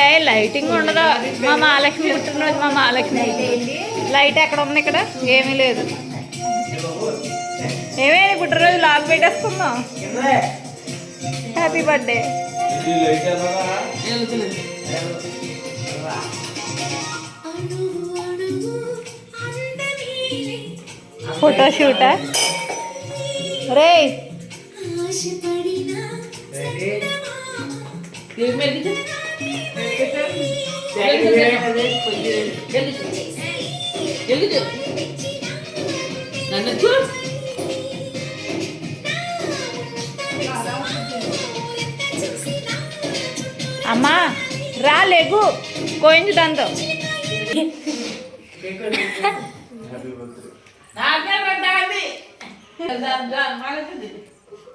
ఏ lighting ఉండదు? మా మహాలక్ష్మి పుట్టినరోజు మా మహాలక్ష్మి. లైట్ ఎక్కడ ఉంది ఇక్కడ? ఏమీ లేదు. ఏమేమి పుట్టినరోజు లాక్ పెట్టేసుకుందాం. హ్యాపీ బర్త్డే ఫోటో షూటా నన్ను అమ్మా రా లేగు. కోయించు దాంతో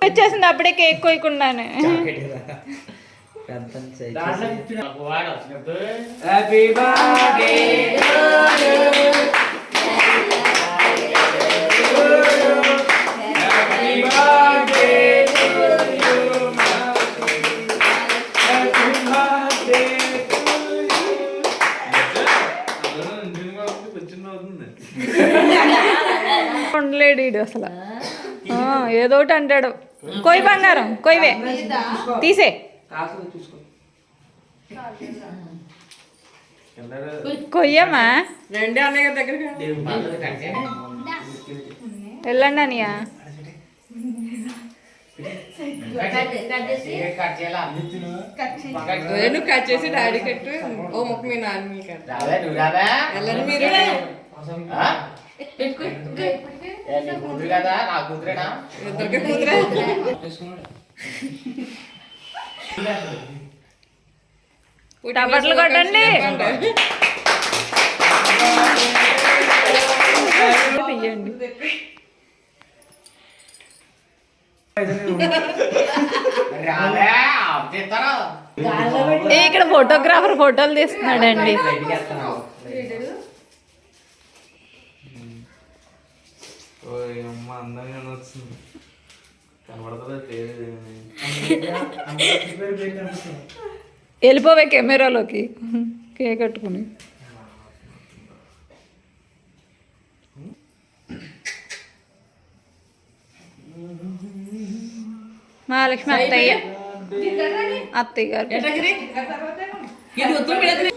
వచ్చేసింది అప్పుడే కేక్ కోయకుండానే. హ్యాపీ బర్త్డే ఉండలేడు అసలు. ఆ, ఏదో ఒకటి అంటాడు కొయ్యి బంగారం కొయ్యవే. తీసే. కాకు చూసుకో. కొయ్యమ్మా? రెండే అన్నయ్య గారి దగ్గరికి వెళ్ళండి అనియా. నువ్వు కట్ చేసి డాడీ కట్టు. ఓ ముక్క మీ నాన్న వెళ్ళండి మీరు. కదా? నా కూతురేనా? ఇద్దరికి కూతురే. టపట్లు కొట్టండి. తీయండి. ఇక్కడ ఫోటోగ్రాఫర్ ఫోటోలు తీస్తున్నాడండి. వస్తుంది కనబడుతుంది వెళ్ళిపోవే కెమెరాలోకి. కేక్ కట్టుకుని. మహాలక్ష్మి అత్తయ్య. అత్తయ్య గారు ఇది ఉత్తరం పెడతారు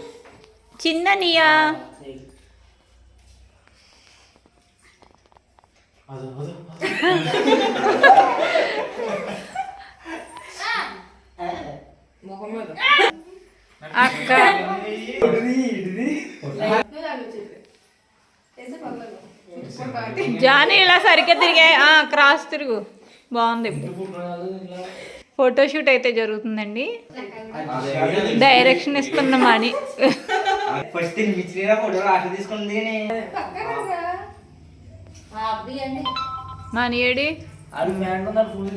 అక్క. జానీ ఇలా సరిగ్గా తిరిగా ఆ, క్రాస్ తిరుగు. బాగుంది. ఫోటోషూట్ అయితే జరుగుతుందండి. డైరెక్షన్ ఇస్తున్న మనీ ఫస్ట్ ఫోటో తీసుకుంది మనీ ఏడి? అది మ్యాండ్ ఉన్నారు ఫుల్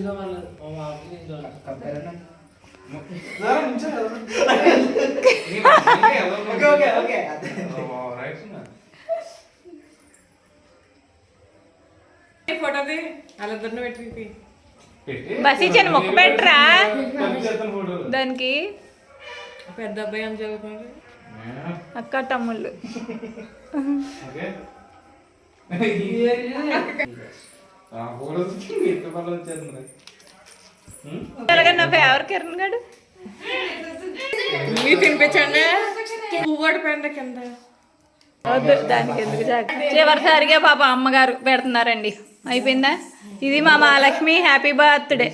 తీసుకోవాలి ఓకే ఓకే ఓకే ఫోటోది వాళ్ళిద్దరిని పెట్టి బస్ ఇచ్చాను మొక్క పెట్టరా దానికి పెద్ద అబ్బాయి అని చదువుతుంది అక్క తమ్ముళ్ళు అలాగే నా ఫేవర్ కిరణ్ గడు. మీరు తినిపించండి. పువ్వాడు పెండ కింద. చివరిసారిగా పాప అమ్మగారు పెడుతున్నారండి. అయిపోయిందా? ఇది మా మహాలక్ష్మి హ్యాపీ బర్త్డే